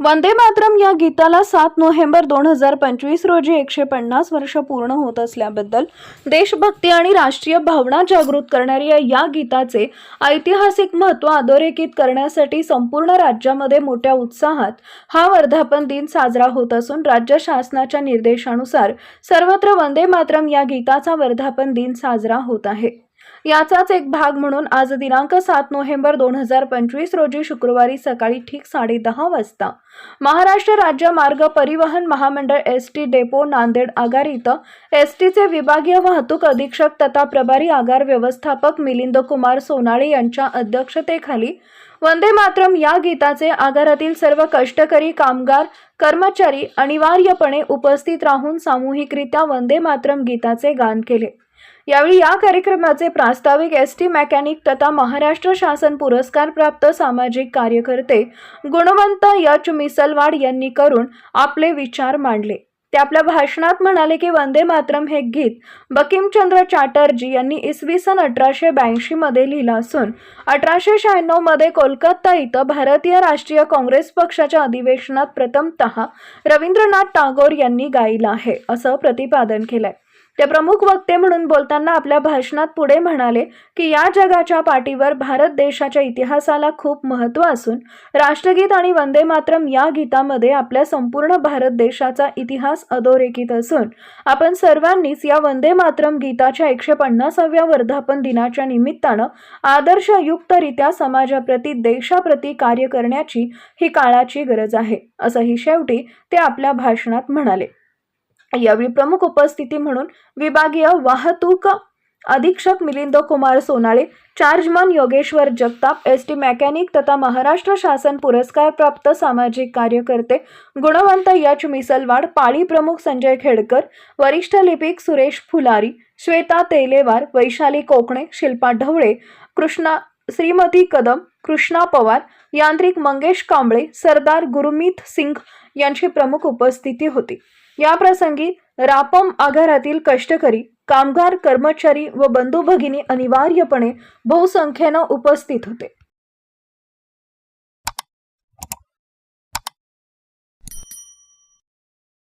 वंदे मातरम या गीताला सात नोव्हेंबर दोन हजार पंचवीस रोजी एकशे पन्नास वर्ष पूर्ण होत असल्याबद्दल देशभक्ती आणि राष्ट्रीय भावना जागृत करणाऱ्या या गीताचे ऐतिहासिक महत्त्व अधोरेखित करण्यासाठी संपूर्ण राज्यामध्ये मोठ्या उत्साहात हा वर्धापन दिन साजरा होत असून राज्य शासनाच्या निर्देशानुसार सर्वत्र वंदे मातरम या गीताचा वर्धापन दिन साजरा होत आहे. याचाच एक भाग म्हणून आज दिनांक सात नोव्हेंबर दोन हजार पंचवीस रोजी शुक्रवारी सकाळी ठीक साडे दहा वाजता महाराष्ट्र राज्य मार्ग परिवहन महामंडळ एस टी डेपो नांदेड आगार इथं एस टीचे विभागीय वाहतूक अधीक्षक तथा प्रभारी आगार व्यवस्थापक मिलिंद कुमार सोनाळे यांच्या अध्यक्षतेखाली वंदे मातरम या गीताचे आगारातील सर्व कष्टकरी कामगार कर्मचारी अनिवार्यपणे उपस्थित राहून सामूहिकरित्या वंदे मातरम गीताचे गान केले. यावेळी या कार्यक्रमाचे प्रास्ताविक एस टी मेकॅनिक तथा महाराष्ट्र शासन पुरस्कार प्राप्त सामाजिक कार्यकर्ते गुणवंत यच मिसलवाड यांनी करून आपले विचार मांडले. ते आपल्या भाषणात म्हणाले की वंदे मातरम हे गीत बकिमचंद्र चॅटर्जी यांनी इसवी सन अठराशे ब्याऐंशीमध्ये लिहिलं असून अठराशे शहाण्णवमध्ये कोलकाता इथं भारतीय राष्ट्रीय काँग्रेस पक्षाच्या अधिवेशनात प्रथमतः रवींद्रनाथ टागोर यांनी गायलं आहे असं प्रतिपादन केलंय. ते प्रमुख वक्ते म्हणून बोलताना आपल्या भाषणात पुढे म्हणाले की या जगाच्या पाठीवर भारत देशाच्या इतिहासाला खूप महत्त्व असून राष्ट्रगीत आणि वंदे मातरम या गीतामध्ये आपल्या संपूर्ण भारत देशाचा इतिहास अधोरेखित असून आपण सर्वांनीच या वंदे मातरम गीताच्या एकशे पन्नासाव्या वर्धापन दिनाच्या निमित्तानं आदर्शयुक्तरित्या समाजाप्रती देशाप्रती कार्य करण्याची ही काळाची गरज आहे असंही शेवटी ते आपल्या भाषणात म्हणाले. यावेळी प्रमुख उपस्थिती म्हणून विभागीय वाहतूक अधीक्षक Milind Kumar Sonale chargeman Yogeshwar Jagtap S T mechanic तथा महाराष्ट्र शासन पुरस्कार प्राप्त सामाजिक कार्यकर्ते गुणवंत यच मिसलवाड पाळी प्रमुख संजय खेडकर वरिष्ठ लिपिक सुरेश फुलारी श्वेता तेलेवार वैशाली कोकणे शिल्पा ढवळे कृष्णा श्रीमती कदम कृष्णा पवार यांत्रिक मंगेश कांबळे सरदार गुरुमीत सिंग यांची प्रमुख उपस्थिती होती. याप्रसंगी रापम आगारातील कष्टकरी कामगार कर्मचारी व बंधू भगिनी अनिवार्यपणे बहुसंख्येनं उपस्थित होते.